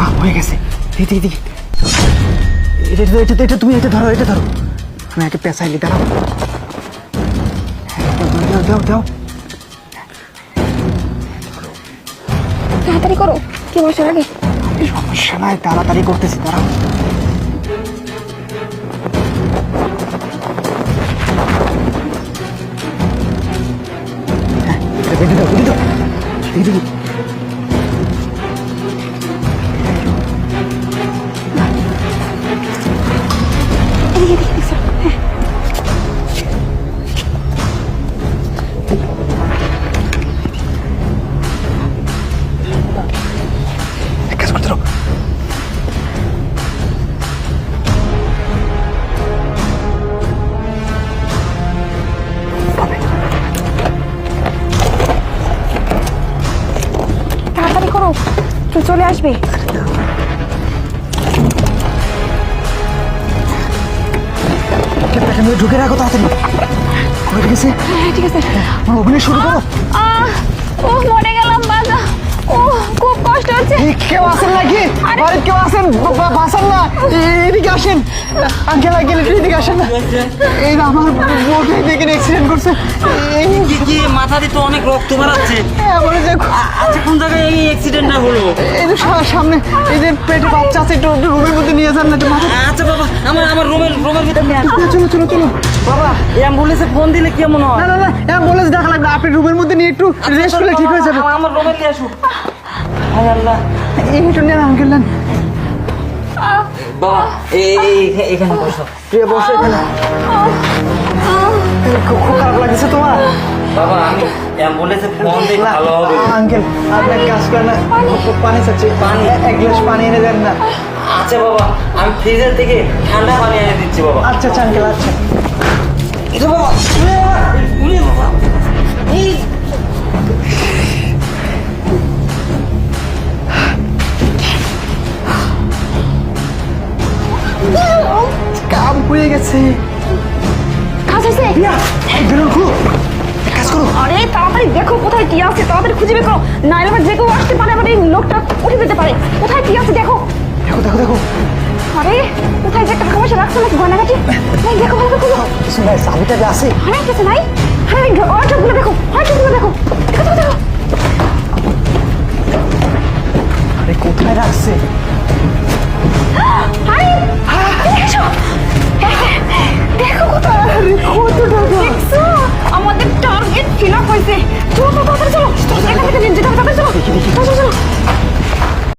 কাম হয়ে গেছে। দিদি দিদি এটা এটা এটা তুমি এটা ধরো এটা ধরো। আমি একে পেঁচাইলি দাঁড়াও। হ্যাঁ, দাও, দাও দাও। তাড়াতাড়ি করো কি বসে লাগে? সমস্যা নাই তাড়াতাড়ি করতেছি দাঁড়াও। হ্যাঁ, এটা বেঁধে দাও বেঁধে দাও। দিদি চলে আসবে। ক্যাপটাকে ঢুকে রাখো তাড়াতাড়ি। করে গেছে হ্যাঁ ঠিক আছে। শুরু করো। ও মরে গেলাম বাজা কেউ আসেন নাকি? বাড়ির কেউ আসেন? বা- বা- বাঁচান না। এদিকে আসেন। আঙ্কেল আঙ্কেল এদিকে আসেন না। এই আমার বোট এদিকে অ্যাক্সিডেন্ট করছে। কি মাথা দিয়ে তো অনেক রক্ত বেরাচ্ছে। আমার যে আচ্ছা কোন জায়গায় এই অ্যাক্সিডেন্টটা হলো? এই যে সামনে এই যে পেটে বাচ্চা আছে একটু রুমের মধ্যে নিয়ে যান না মাথা আচ্ছা বাবা আমার আমার রুমের রুমের ভিতরে। চলো চলো চলো। বাবা অ্যাম্বুলেন্সে ফোন দিলে কেমন হয়? না না অ্যাম্বুলেন্স দেখা লাগবে আপনি রুমের মধ্যে নিয়ে একটু রেস্ট করলে ঠিক হয়ে যাবে। আমার- রুমে নিয়ে আসো। হায় আল্লাহ। এই একটু নেন আঙ্কেল নেন। বাবা এখানে বসো। প্রিয়া বসো এখানে। খুব খুব খারাপ লাগছে তোমার। বাবা আমি অ্যাম্বুলেন্সে ফোন দিই ভালো হবে। আঙ্কেল আপনি এক কাজ করেন না পানি। চাচ্ছি। পানি? এক গ্লাস পানি এনে দেন না। আচ্ছা বাবা আমি ফ্রিজের থেকে ঠান্ডা পানি এনে দিচ্ছি বাবা। আচ্ছা আচ্ছা আঙ্কেল আচ্ছা। বাবা বাবা, গেছে। কাজ হয়েছে? প্রিয়া বেরোন খুব। কাজ করো। আরে তাড়াতাড়ি দেখো কোথায় কি আছে তাড়াতাড়ি খুঁজে বের করো। নাইলে আবার যে কেউ আসতে পারে আবার এই লোকটা উঠে যেতে পারে। কোথায় কি আছে দেখো। দেখো দেখো দেখো। আরে কোথায় যে টাকা পয়সা রাখছো নাকি গয়নাগাটি? এই দেখো দেখো দেখো। কিছু নাই চাবিটা যে আছে। আরে কিছু নাই। আরে অটোগুলো দেখো অটোগুলো দেখো। দেখো দেখো দেখো। আরে কোথায় রাখছে? আরে